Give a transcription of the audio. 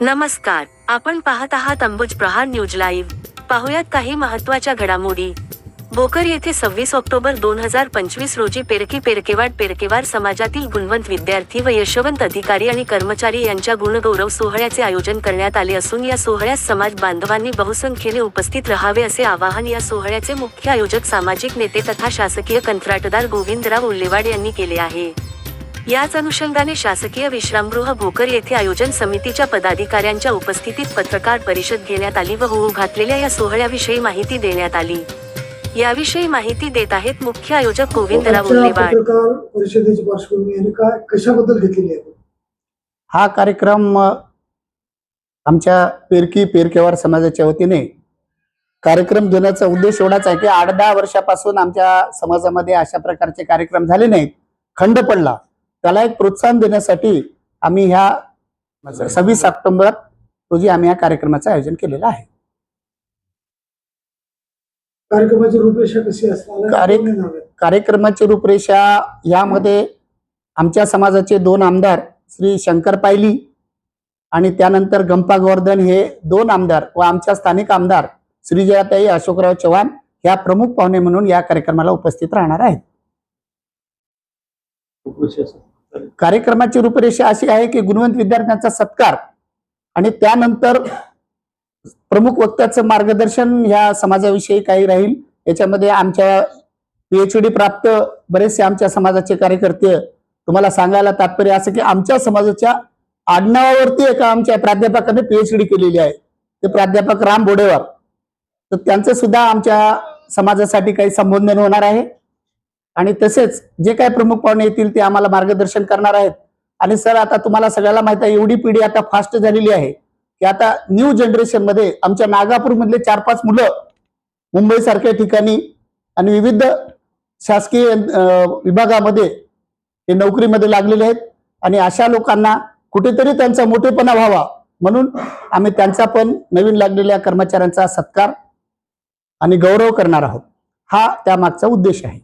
नमस्कार आपण पाहत आहात अंबुज प्रहार न्यूज लाईव्ह. पाहुयात काही महत्त्वाच्या घडामोडी. भोकर येथे सव्वीस ऑक्टोबर दोन हजार पंचवीस रोजी पेरकी पेरकेवाड पेरकेवार समाजातील गुणवंत विद्यार्थी व यशवंत अधिकारी आणि कर्मचारी यांच्या गुणगौरव सोहळ्याचे आयोजन करण्यात आले असून या सोहळ्यास समाज बांधवांनी बहुसंख्येने उपस्थित राहावे असे आवाहन या सोहळ्याचे मुख्य आयोजक सामाजिक नेते तथा शासकीय कंत्राटदार गोविंदराव उल्लेवाड यांनी केले आहे. याच अनुषंगाने शासकीय विश्रामगृह भोकर येथे आयोजन समितीच्या पदाधिकाऱ्यांच्या उपस्थितीत पत्रकार परिषद घेण्यात आली व होऊ घातलेल्या या सोहळ्याविषयी माहिती देण्यात आली. याविषयी माहिती देत आहेत मुख्य आयोजक गोविंदराव उल्लेवाड परिषदेची पार्श्वभूमी कशाबद्दल घेतलेली आहे? हा कार्यक्रम आमच्या पेरकी पेरकेवार समाजाच्या वतीने कार्यक्रम घेण्याचा उद्देश एवढाच आहे की आठ दहा वर्षापासून आमच्या समाजामध्ये अशा प्रकारचे कार्यक्रम झाले नाहीत. खंड पडला. त्याला एक प्रोत्साहन देण्यासाठी आम्ही ह्या सव्वीस ऑक्टोबर रोजी आम्ही या कार्यक्रमाचं आयोजन केलेलं आहे. कार्यक्रमाची रूपरेषा कशी असणार? कार्यक्रमाची रूपरेषा यामध्ये आमच्या समाजाचे दोन आमदार श्री शंकर पायली आणि त्यानंतर गंपा गोवर्धन हे दोन आमदार व आमच्या स्थानिक आमदार श्री जयाताई अशोकराव चव्हाण या प्रमुख पाहुणे म्हणून या कार्यक्रमाला उपस्थित राहणार आहेत. कार्यक्रमाची रूपरेषा अशी आहे की गुणवंत विद्यार्थ्यांचा सत्कार आणि त्यानंतर प्रमुख वक्त्याचं मार्गदर्शन ह्या समाजाविषयी काही राहील. याच्यामध्ये आमच्या पीएचडी प्राप्त बरेचसे आमच्या समाजाचे कार्यकर्ते तुम्हाला सांगायला तात्पर्य असं की आमच्या समाजाच्या आडनावावरती एका आमच्या प्राध्यापकाने पीएचडी केलेली आहे. ते प्राध्यापक राम बोडेवार. तर त्यांचं सुद्धा आमच्या समाजासाठी काही संबोधन होणार आहे. आणि तसेच जे काही प्रमुख पाहुणे येतील ते आम्हाला मार्गदर्शन करणार आहेत. आणि सर आता तुम्हाला सगळ्याला माहीत आहे एवढी पिढी आता फास्ट झालेली आहे की आता न्यू जनरेशनमध्ये आमच्या नागापूर मधले चार पाच मुलं मुंबई सारख्या ठिकाणी आणि विविध शासकीय विभागामध्ये ते नोकरीमध्ये लागलेले आहेत. आणि अशा लोकांना कुठेतरी त्यांचा मोठेपणा व्हावा म्हणून आम्ही त्यांचा पण नवीन लागलेल्या कर्मचाऱ्यांचा सत्कार आणि गौरव करणार आहोत. हा त्यामागचा उद्देश आहे.